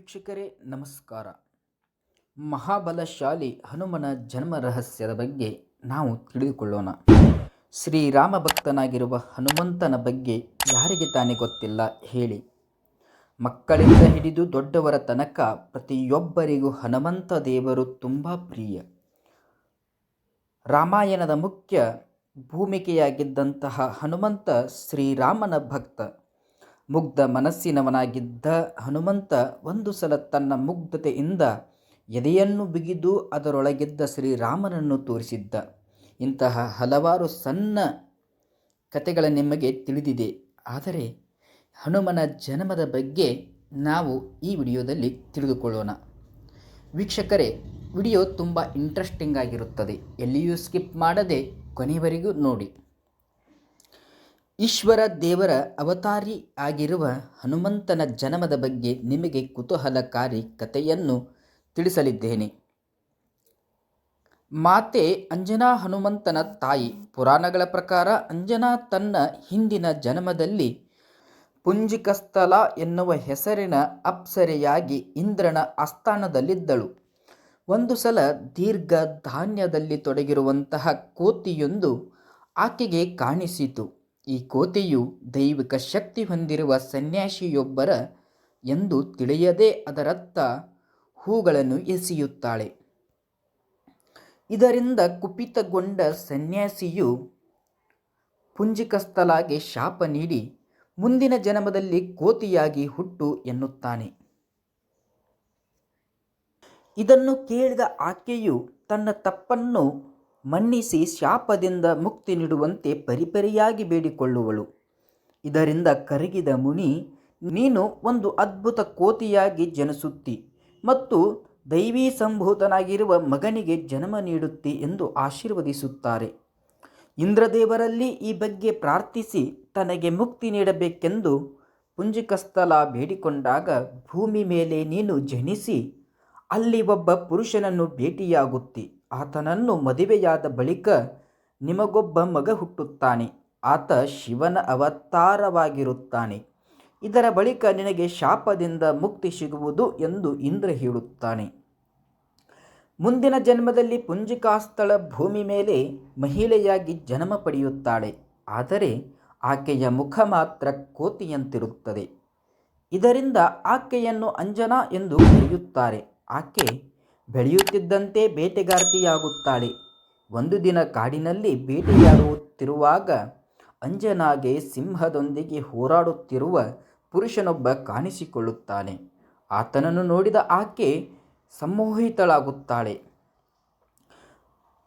ವೀಕ್ಷಕರೇ, ನಮಸ್ಕಾರ. ಮಹಾಬಲಶಾಲಿ ಹನುಮನ ಜನ್ಮ ರಹಸ್ಯದ ಬಗ್ಗೆ ನಾವು ತಿಳಿದುಕೊಳ್ಳೋಣ. ಶ್ರೀರಾಮ ಭಕ್ತನಾಗಿರುವ ಹನುಮಂತನ ಬಗ್ಗೆ ಯಾರಿಗೆ ತಾನೇ ಗೊತ್ತಿಲ್ಲ ಹೇಳಿ. ಮಕ್ಕಳಿಂದ ಹಿಡಿದು ದೊಡ್ಡವರ ತನಕ ಪ್ರತಿಯೊಬ್ಬರಿಗೂ ಹನುಮಂತ ದೇವರು ತುಂಬ ಪ್ರಿಯ. ರಾಮಾಯಣದ ಮುಖ್ಯ ಭೂಮಿಕೆಯಾಗಿದ್ದಂತಹ ಹನುಮಂತ ಶ್ರೀರಾಮನ ಭಕ್ತ. ಮುಗ್ಧ ಮನಸ್ಸಿನವನಾಗಿದ್ದ ಹನುಮಂತ ಒಂದು ಸಲ ತನ್ನ ಮುಗ್ಧತೆಯಿಂದ ಎದೆಯನ್ನು ಬಿಗಿದು ಅದರೊಳಗಿದ್ದ ಶ್ರೀರಾಮನನ್ನು ತೋರಿಸಿದ್ದ. ಇಂತಹ ಹಲವಾರು ಸಣ್ಣ ಕಥೆಗಳ ನಿಮಗೆ ತಿಳಿದಿದೆ. ಆದರೆ ಹನುಮನ ಜನ್ಮದ ಬಗ್ಗೆ ನಾವು ಈ ವಿಡಿಯೋದಲ್ಲಿ ತಿಳಿದುಕೊಳ್ಳೋಣ. ವೀಕ್ಷಕರೇ, ವಿಡಿಯೋ ತುಂಬ ಇಂಟ್ರೆಸ್ಟಿಂಗ್ ಆಗಿರುತ್ತದೆ. ಎಲ್ಲಿಯೂ ಸ್ಕಿಪ್ ಮಾಡದೆ ಕೊನೆಯವರೆಗೂ ನೋಡಿ. ಈಶ್ವರ ದೇವರ ಅವತಾರಿ ಆಗಿರುವ ಹನುಮಂತನ ಜನ್ಮದ ಬಗ್ಗೆ ನಿಮಗೆ ಕುತೂಹಲಕಾರಿ ಕಥೆಯನ್ನು ತಿಳಿಸಲಿದ್ದೇನೆ. ಮಾತೆ ಅಂಜನಾ ಹನುಮಂತನ ತಾಯಿ ಪುರಾಣಗಳ ಪ್ರಕಾರ ಅಂಜನಾ ತನ್ನ ಹಿಂದಿನ ಜನ್ಮದಲ್ಲಿ ಪುಂಜಿಕಸ್ಥಲ ಎನ್ನುವ ಹೆಸರಿನ ಅಪ್ಸರೆಯಾಗಿ ಇಂದ್ರನ ಆಸ್ಥಾನದಲ್ಲಿದ್ದಳು. ಒಂದು ಸಲ ದೀರ್ಘ ಧಾನ್ಯದಲ್ಲಿ ತೊಡಗಿರುವಂತಹ ಕೋತಿಯೊಂದು ಆಕೆಗೆ ಕಾಣಿಸಿತು. ಈ ಕೋತಿಯು ದೈವಿಕ ಶಕ್ತಿ ಹೊಂದಿರುವ ಸನ್ಯಾಸಿಯೊಬ್ಬರ ಎಂದು ತಿಳಿಯದೆ ಅದರತ್ತ ಹೂಗಳನ್ನು ಎಸೆಯುತ್ತಾಳೆ. ಇದರಿಂದ ಕುಪಿತಗೊಂಡ ಸನ್ಯಾಸಿಯು ಪುಂಜಿಕಸ್ಥಲಾಗಿ ಶಾಪ ನೀಡಿ ಮುಂದಿನ ಜನ್ಮದಲ್ಲಿ ಕೋತಿಯಾಗಿ ಹುಟ್ಟು ಎನ್ನುತ್ತಾನೆ. ಇದನ್ನು ಕೇಳಿದ ಆಕೆಯು ತನ್ನ ತಪ್ಪನ್ನು ಮನ್ನಿಸಿ ಶಾಪದಿಂದ ಮುಕ್ತಿ ನೀಡುವಂತೆ ಪರಿಪರಿಯಾಗಿ ಬೇಡಿಕೊಳ್ಳುವಳು. ಇದರಿಂದ ಕರಗಿದ ಮುನಿ, ನೀನು ಒಂದು ಅದ್ಭುತ ಕೋತಿಯಾಗಿ ಜನಿಸುತ್ತಿ ಮತ್ತು ದೈವೀ ಸಂಭೂತನಾಗಿರುವ ಮಗನಿಗೆ ಜನ್ಮ ನೀಡುತ್ತಿ ಎಂದು ಆಶೀರ್ವದಿಸುತ್ತಾರೆ. ಇಂದ್ರದೇವರಲ್ಲಿ ಈ ಬಗ್ಗೆ ಪ್ರಾರ್ಥಿಸಿ ತನಗೆ ಮುಕ್ತಿ ನೀಡಬೇಕೆಂದು ಪುಂಜಿಕಸ್ಥಲ ಬೇಡಿಕೊಂಡಾಗ ಭೂಮಿ ಮೇಲೆ ನೀನು ಜನಿಸಿ ಅಲ್ಲಿ ಒಬ್ಬ ಪುರುಷನನ್ನು ಭೇಟಿಯಾಗುತ್ತಿ. ಆತನನ್ನು ಮದುವೆಯಾದ ಬಳಿಕ ನಿಮಗೊಬ್ಬ ಮಗ ಹುಟ್ಟುತ್ತಾನೆ. ಆತ ಶಿವನ ಅವತಾರವಾಗಿರುತ್ತಾನೆ. ಇದರ ಬಳಿಕ ನಿನಗೆ ಶಾಪದಿಂದ ಮುಕ್ತಿ ಸಿಗುವುದು ಎಂದು ಇಂದ್ರ ಹೇಳುತ್ತಾನೆ. ಮುಂದಿನ ಜನ್ಮದಲ್ಲಿ ಪುಂಜಿಕಾಸ್ಥಳ ಭೂಮಿ ಮೇಲೆ ಮಹಿಳೆಯಾಗಿ ಜನ್ಮ ಪಡೆಯುತ್ತಾಳೆ. ಆದರೆ ಆಕೆಯ ಮುಖ ಮಾತ್ರ ಕೋತಿಯಂತಿರುತ್ತದೆ. ಇದರಿಂದ ಆಕೆಯನ್ನು ಅಂಜನಾ ಎಂದು ಕರೆಯುತ್ತಾರೆ. ಆಕೆ ಬೆಳೆಯುತ್ತಿದ್ದಂತೆ ಬೇಟೆಗಾರ್ತಿಯಾಗುತ್ತಾಳೆ. ಒಂದು ದಿನ ಕಾಡಿನಲ್ಲಿ ಬೇಟೆಯಾಡುತ್ತಿರುವಾಗ ಅಂಜನಾಗೆ ಸಿಂಹದೊಂದಿಗೆ ಹೋರಾಡುತ್ತಿರುವ ಪುರುಷನೊಬ್ಬ ಕಾಣಿಸಿಕೊಳ್ಳುತ್ತಾನೆ. ಆತನನ್ನು ನೋಡಿದ ಆಕೆ ಸಮ್ಮೋಹಿತಳಾಗುತ್ತಾಳೆ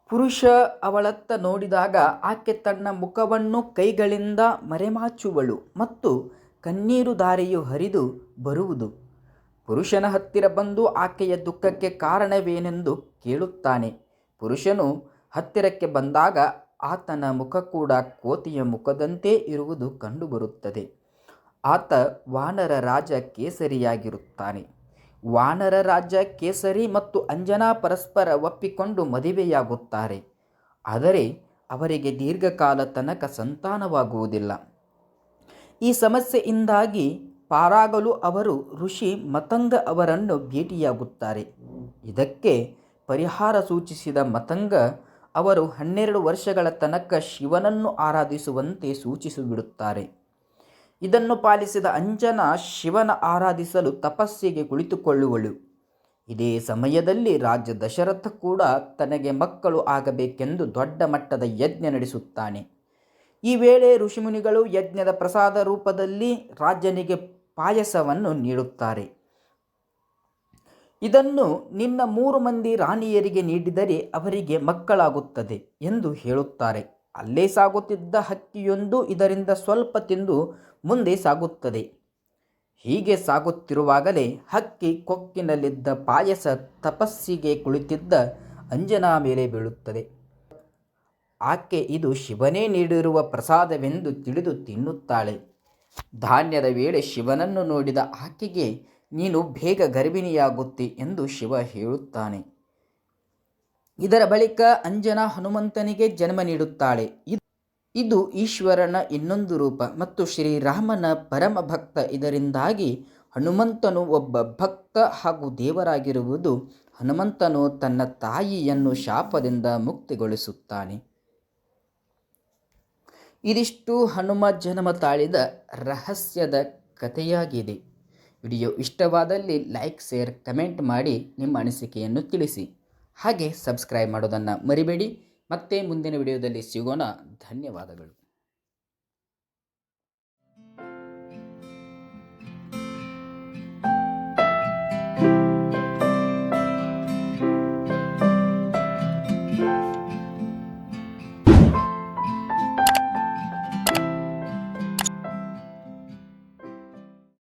ಪುರುಷ ಅವಳತ್ತ ನೋಡಿದಾಗ ಆಕೆ ತನ್ನ ಮುಖವನ್ನು ಕೈಗಳಿಂದ ಮರೆಮಾಚುವಳು ಮತ್ತು ಕಣ್ಣೀರು ದಾರಿಯು ಹರಿದು ಬರುವುದು. ಪುರುಷನ ಹತ್ತಿರ ಬಂದು ಆಕೆಯ ದುಃಖಕ್ಕೆ ಕಾರಣವೇನೆಂದು ಕೇಳುತ್ತಾನೆ. ಪುರುಷನು ಹತ್ತಿರಕ್ಕೆ ಬಂದಾಗ ಆತನ ಮುಖ ಕೂಡ ಕೋತಿಯ ಮುಖದಂತೆ ಇರುವುದು ಕಂಡುಬರುತ್ತದೆ. ಆತ ವಾನರ ರಾಜ ಕೇಸರಿಯಾಗಿರುತ್ತಾನೆ. ವಾನರ ರಾಜ ಕೇಸರಿ ಮತ್ತು ಅಂಜನಾ ಪರಸ್ಪರ ಒಪ್ಪಿಕೊಂಡು ಮದುವೆಯಾಗುತ್ತಾರೆ. ಆದರೆ ಅವರಿಗೆ ದೀರ್ಘಕಾಲ ತನಕ ಸಂತಾನವಾಗುವುದಿಲ್ಲ. ಈ ಸಮಸ್ಯೆಯಿಂದಾಗಿ ಪಾರಾಗಲು ಅವರು ಋಷಿ ಮತಂಗ ಅವರನ್ನು ಭೇಟಿಯಾಗುತ್ತಾರೆ. ಇದಕ್ಕೆ ಪರಿಹಾರ ಸೂಚಿಸಿದ ಮತಂಗ ಅವರು ಹನ್ನೆರಡು ವರ್ಷಗಳ ತನಕ ಶಿವನನ್ನು ಆರಾಧಿಸುವಂತೆ ಸೂಚಿಸಿಬಿಡುತ್ತಾರೆ. ಇದನ್ನು ಪಾಲಿಸಿದ ಅಂಜನ ಶಿವನ ಆರಾಧಿಸಲು ತಪಸ್ಸಿಗೆ ಕುಳಿತುಕೊಳ್ಳುವಳು. ಇದೇ ಸಮಯದಲ್ಲಿ ರಾಜ ದಶರಥ ಕೂಡ ತನಗೆ ಮಕ್ಕಳು ಆಗಬೇಕೆಂದು ದೊಡ್ಡ ಮಟ್ಟದ ಯಜ್ಞ ನಡೆಸುತ್ತಾನೆ. ಈ ವೇಳೆ ಋಷಿಮುನಿಗಳು ಯಜ್ಞದ ಪ್ರಸಾದ ರೂಪದಲ್ಲಿ ರಾಜನಿಗೆ ಪಾಯಸವನ್ನು ನೀಡುತ್ತಾರೆ. ಇದನ್ನು ನಿನ್ನ ಮೂರು ಮಂದಿ ರಾಣಿಯರಿಗೆ ನೀಡಿದರೆ ಅವರಿಗೆ ಮಕ್ಕಳಾಗುತ್ತದೆ ಎಂದು ಹೇಳುತ್ತಾರೆ. ಅಲ್ಲೇ ಸಾಗುತ್ತಿದ್ದ ಹಕ್ಕಿಯೊಂದು ಇದರಿಂದ ಸ್ವಲ್ಪ ತಿಂದು ಮುಂದೆ ಸಾಗುತ್ತದೆ. ಹೀಗೆ ಸಾಗುತ್ತಿರುವಾಗಲೇ ಹಕ್ಕಿ ಕೊಕ್ಕಿನಲ್ಲಿದ್ದ ಪಾಯಸ ತಪಸ್ಸಿಗೆ ಕುಳಿತಿದ್ದ ಅಂಜನಾ ಮೇಲೆ ಬೀಳುತ್ತದೆ. ಆಕೆ ಇದು ಶಿವನೇ ನೀಡಿರುವ ಪ್ರಸಾದವೆಂದು ತಿಳಿದು ತಿನ್ನುತ್ತಾಳೆ. ಧಾನ್ಯದ ವೇಳೆ ಶಿವನನ್ನು ನೋಡಿದ ಆಕೆಗೆ, ನೀನು ಬೇಗ ಗರ್ಭಿಣಿಯಾಗುತ್ತಿ ಎಂದು ಶಿವ ಹೇಳುತ್ತಾನೆ. ಇದರ ಬಳಿಕ ಅಂಜನಾ ಹನುಮಂತನಿಗೆ ಜನ್ಮ ನೀಡುತ್ತಾಳೆ. ಇದು ಈಶ್ವರನ ಇನ್ನೊಂದು ರೂಪ ಮತ್ತು ಶ್ರೀರಾಮನ ಪರಮ ಭಕ್ತ. ಇದರಿಂದಾಗಿ ಹನುಮಂತನು ಒಬ್ಬ ಭಕ್ತ ಹಾಗೂ ದೇವರಾಗಿರುವುದು ಹನುಮಂತನು ತನ್ನ ತಾಯಿಯನ್ನು ಶಾಪದಿಂದ ಮುಕ್ತಿಗೊಳಿಸುತ್ತಾನೆ. ಇದಿಷ್ಟು ಹನುಮ ಜನ್ಮ ತಾಳಿದ ರಹಸ್ಯದ ಕಥೆಯಾಗಿದೆ. ವಿಡಿಯೋ ಇಷ್ಟವಾದಲ್ಲಿ ಲೈಕ್, ಶೇರ್, ಕಮೆಂಟ್ ಮಾಡಿ ನಿಮ್ಮ ಅನಿಸಿಕೆಯನ್ನು ತಿಳಿಸಿ. ಹಾಗೆ ಸಬ್ಸ್ಕ್ರೈಬ್ ಮಾಡೋದನ್ನು ಮರಿಬೇಡಿ. ಮತ್ತೆ ಮುಂದಿನ ವಿಡಿಯೋದಲ್ಲಿ ಸಿಗೋಣ. ಧನ್ಯವಾದಗಳು.